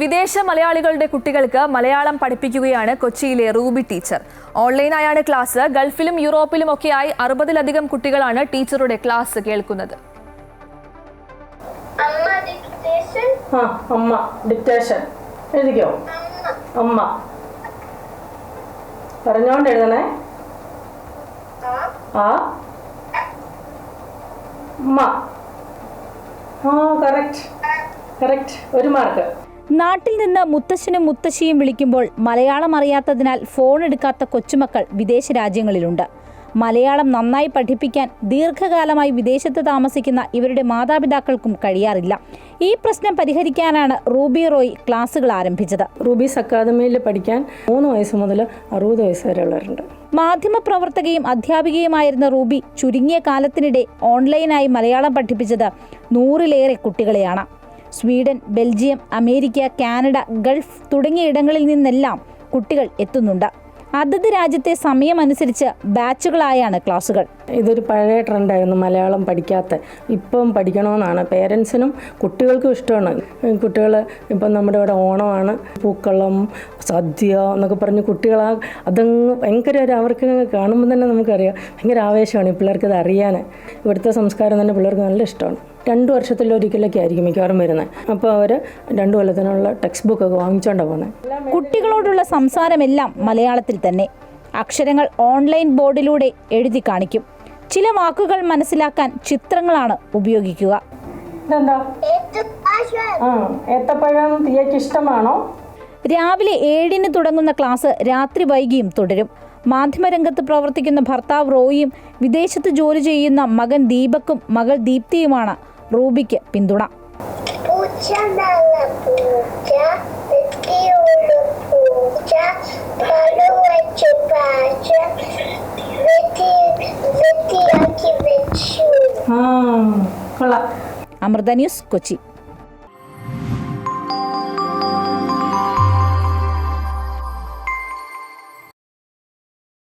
വിദേശ മലയാളികളുടെ കുട്ടികൾക്ക് മലയാളം പഠിപ്പിക്കുകയാണ് കൊച്ചിയിലെ റൂബി ടീച്ചർ. ഓൺലൈനായാണ് ക്ലാസ്. ഗൾഫിലും യൂറോപ്പിലും ഒക്കെയായി അറുപതിലധികം കുട്ടികളാണ് ടീച്ചറുടെ ക്ലാസ് കേൾക്കുന്നത്. അമ്മ ഡിക്റ്റേഷൻ എഴുതിക്കോ? അമ്മ. അമ്മ. പറഞ്ഞോണ്ട് എഴുതണേ. ആ. ആ. അമ്മ. ആ കറക്റ്റ് കറക്റ്റ് ഒരു മാർക്ക് നാട്ടിൽ നിന്ന് മുത്തശ്ശനും മുത്തശ്ശിയും വിളിക്കുമ്പോൾ മലയാളം അറിയാത്തതിനാൽ ഫോൺ എടുക്കാത്ത കൊച്ചുമക്കൾ വിദേശ രാജ്യങ്ങളിലുണ്ട്. മലയാളം നന്നായി പഠിപ്പിക്കാൻ ദീർഘകാലമായി വിദേശത്ത് താമസിക്കുന്ന ഇവരുടെ മാതാപിതാക്കൾക്കും കഴിയാറില്ല. ഈ പ്രശ്നം പരിഹരിക്കാനാണ് റൂബി റോയ് ക്ലാസുകൾ ആരംഭിച്ചത്. റൂബീസ് അക്കാദമിയിൽ പഠിക്കാൻ മൂന്ന് വയസ്സ് മുതൽ അറുപത് വയസ്സ് വരെയുള്ളവരുണ്ട് മാധ്യമപ്രവർത്തകയും അധ്യാപികയുമായിരുന്ന റൂബി ചുരുങ്ങിയ കാലത്തിനിടെ ഓൺലൈനായി മലയാളം പഠിപ്പിച്ചത് നൂറിലേറെ കുട്ടികളെയാണ്. Sweden Belgium America Canada Gulf തുടങ്ങിയ ഇടങ്ങളിൽ നിന്നെല്ലാം കുട്ടികൾ എത്തുന്നുണ്ട്. അതത് രാജ്യത്തെ സമയമനുസരിച്ച് ബാച്ചുകളായാണ് ക്ലാസുകൾ. ഇതൊരു പഴയ ട്രെൻഡായിരുന്നു മലയാളം പഠിക്കാത്ത. ഇപ്പം പഠിക്കണമെന്നാണ്. പേരൻസിനും കുട്ടികൾക്കും ഇഷ്ടമാണ്. കുട്ടികൾ ഇപ്പം നമ്മുടെ ഇവിടെ ഓണമാണ് പൂക്കളം സദ്യ എന്നൊക്കെ പറഞ്ഞ് കുട്ടികൾ അതങ്ങ് ഭയങ്കര ഒരു അവർക്ക് കാണുമ്പോൾ തന്നെ നമുക്കറിയാം. ഭയങ്കര ആവേശമാണ് ഈ പിള്ളേർക്ക് ഇത് അറിയാൻ. ഇവിടുത്തെ സംസ്കാരം തന്നെ പിള്ളേർക്ക് നല്ല ഇഷ്ടമാണ്. രണ്ട് വർഷത്തിലൊരിക്കലൊക്കെ ആയിരിക്കും മിക്കവാറും വരുന്നത്. അപ്പോൾ അവർ രണ്ട് കൊല്ലത്തിനുള്ള ടെക്സ്റ്റ് ബുക്കൊക്കെ വാങ്ങിച്ചുകൊണ്ടാണ് പോകുന്നത് കുട്ടികളോടുള്ള സംസാരമെല്ലാം മലയാളത്തിൽ തന്നെ. അക്ഷരങ്ങൾ ഓൺലൈൻ ബോർഡിലൂടെ എഴുതി കാണിക്കും. ചില വാക്കുകൾ മനസ്സിലാക്കാൻ ചിത്രങ്ങളാണ് ഉപയോഗിക്കുക. ഏത്തപ്പഴം. തീയക്ക് ഇഷ്ടമാണോ? രാവിലെ ഏഴിന് തുടങ്ങുന്ന ക്ലാസ് രാത്രി വൈകിയും തുടരും. മാധ്യമരംഗത്ത് പ്രവർത്തിക്കുന്ന ഭർത്താവ് റോയിയും വിദേശത്ത് ജോലി ചെയ്യുന്ന മകൻ ദീപക്കും മകൾ ദീപ്തിയുമാണ് റൂബിക്ക് പിന്തുണ. കൊള്ളാം. അമൃത ന്യൂസ് കൊച്ചി.